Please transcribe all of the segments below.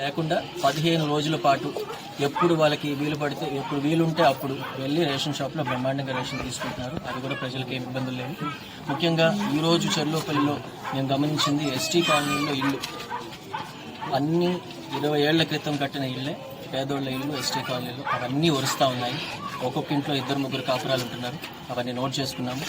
లేకుండా పదిహేను రోజుల పాటు ఎప్పుడు వాళ్ళకి వీలు పడితే ఎప్పుడు వీలుంటే అప్పుడు వెళ్ళి రేషన్ షాప్లో బ్రహ్మాండంగా రేషన్ తీసుకుంటున్నారు. అది కూడా ప్రజలకు ఏమి ఇబ్బందులు లేవు. ముఖ్యంగా ఈరోజు చెర్లోపల్లిలో మేము గమనించింది ఎస్టీ కాలనీలో ఇల్లు. అన్ని ఇరవై ఏళ్ళ క్రితం కట్టిన ఇళ్ళే పేదోళ్ళ ఇల్లు ఎస్టీ కాలనీలో అవన్నీ వరుస్తూ ఉన్నాయి. ఒక్కొక్క ఇంట్లో ఇద్దరు ముగ్గురు కాపురాలు ఉంటున్నారు. అవన్నీ నోట్ చేసుకున్నాము.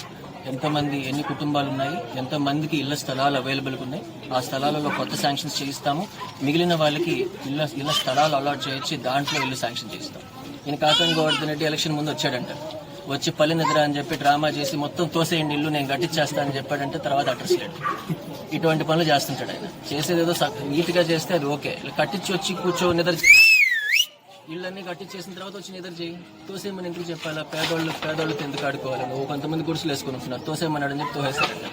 ఎంతమంది ఎన్ని కుటుంబాలు ఉన్నాయి ఎంతమందికి ఇళ్ళ స్థలాలు అవైలబుల్ ఉన్నాయి ఆ స్థలాలలో కొత్త శాంక్షన్స్ చేయిస్తాము. మిగిలిన వాళ్ళకి ఇళ్ళ ఇళ్ళ స్థలాలు అలాట్ చేయించి దాంట్లో ఇల్లు శాంక్షన్ చేయిస్తాం. ఈయన కాకన్ గోవర్ధన్ రెడ్డి ఎలక్షన్ ముందు వచ్చాడంట. వచ్చి పల్లె నిద్ర అని చెప్పి డ్రామా చేసి మొత్తం తోసేయండి ఇల్లు నేను కట్టించేస్తా అని చెప్పాడంటే తర్వాత అడ్రస్ లేడు. ఇటువంటి పనులు చేస్తుంటాడు ఆయన. చేసేది ఏదో నీట్ చేస్తే అది ఓకే ఇలా కట్టించి వచ్చి కూర్చో నిద్ర ఇళ్ళన్నీ కట్టి చేసిన తర్వాత వచ్చి నిద్ర చేయి. తోసేమని ఎందుకు చెప్పాలా? పేదోళ్ళు పేదోళ్ళతో ఎందుకు ఆడుకోవాలి? నువ్వు కొంతమంది గుడిసెలు వేసుకుని ఉంటున్నారు. తోసేమని అని చెప్పి తోసేస్తారు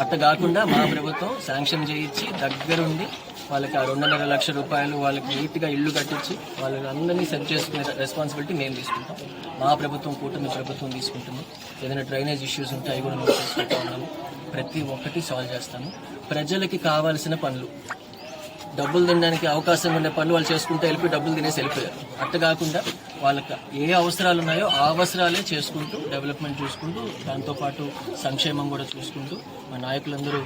అట్ట కాకుండా మా ప్రభుత్వం శాంక్షన్ చేయించి దగ్గరుండి వాళ్ళకి ఆ రెండున్నర లక్ష రూపాయలు వాళ్ళకి నీట్గా ఇల్లు కట్టించి వాళ్ళని అందరినీ సెట్ చేసుకునే రెస్పాన్సిబిలిటీ మేము తీసుకుంటాం. మా ప్రభుత్వం కూటమి ప్రభుత్వం తీసుకుంటుంది. ఏదైనా డ్రైనేజ్ ఇష్యూస్ ఉంటే అవి కూడా మేము తీసుకుంటా ఉన్నాము. ప్రతి ఒక్కటి సాల్వ్ చేస్తాము. ప్రజలకి కావాల్సిన పనులు. డబ్బులు తినడానికి అవకాశం ఉండే పనులు వాళ్ళు చేసుకుంటూ వెళ్ళి డబ్బులు తినేసి వెళ్ళిపోయారు. అట్ట కాకుండా వాళ్ళకి ఏ అవసరాలు ఉన్నాయో ఆ అవసరాలే చేసుకుంటూ డెవలప్మెంట్ చూసుకుంటూ దాంతోపాటు సంక్షేమం కూడా చూసుకుంటూ మా నాయకులందరూ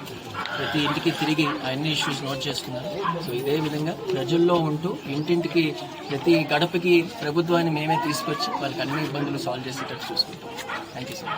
ప్రతి ఇంటికి తిరిగి అన్ని ఇష్యూస్ నోట్ చేసుకున్నారు. సో ఇదే విధంగా ప్రజల్లో ఉంటూ ఇంటింటికి ప్రతి గడపకి ప్రభుత్వాన్ని మేమే తీసుకొచ్చి వాళ్ళకి అన్ని ఇబ్బందులు సాల్వ్ చేసేటట్టు చూసుకుంటాం. Thank you sir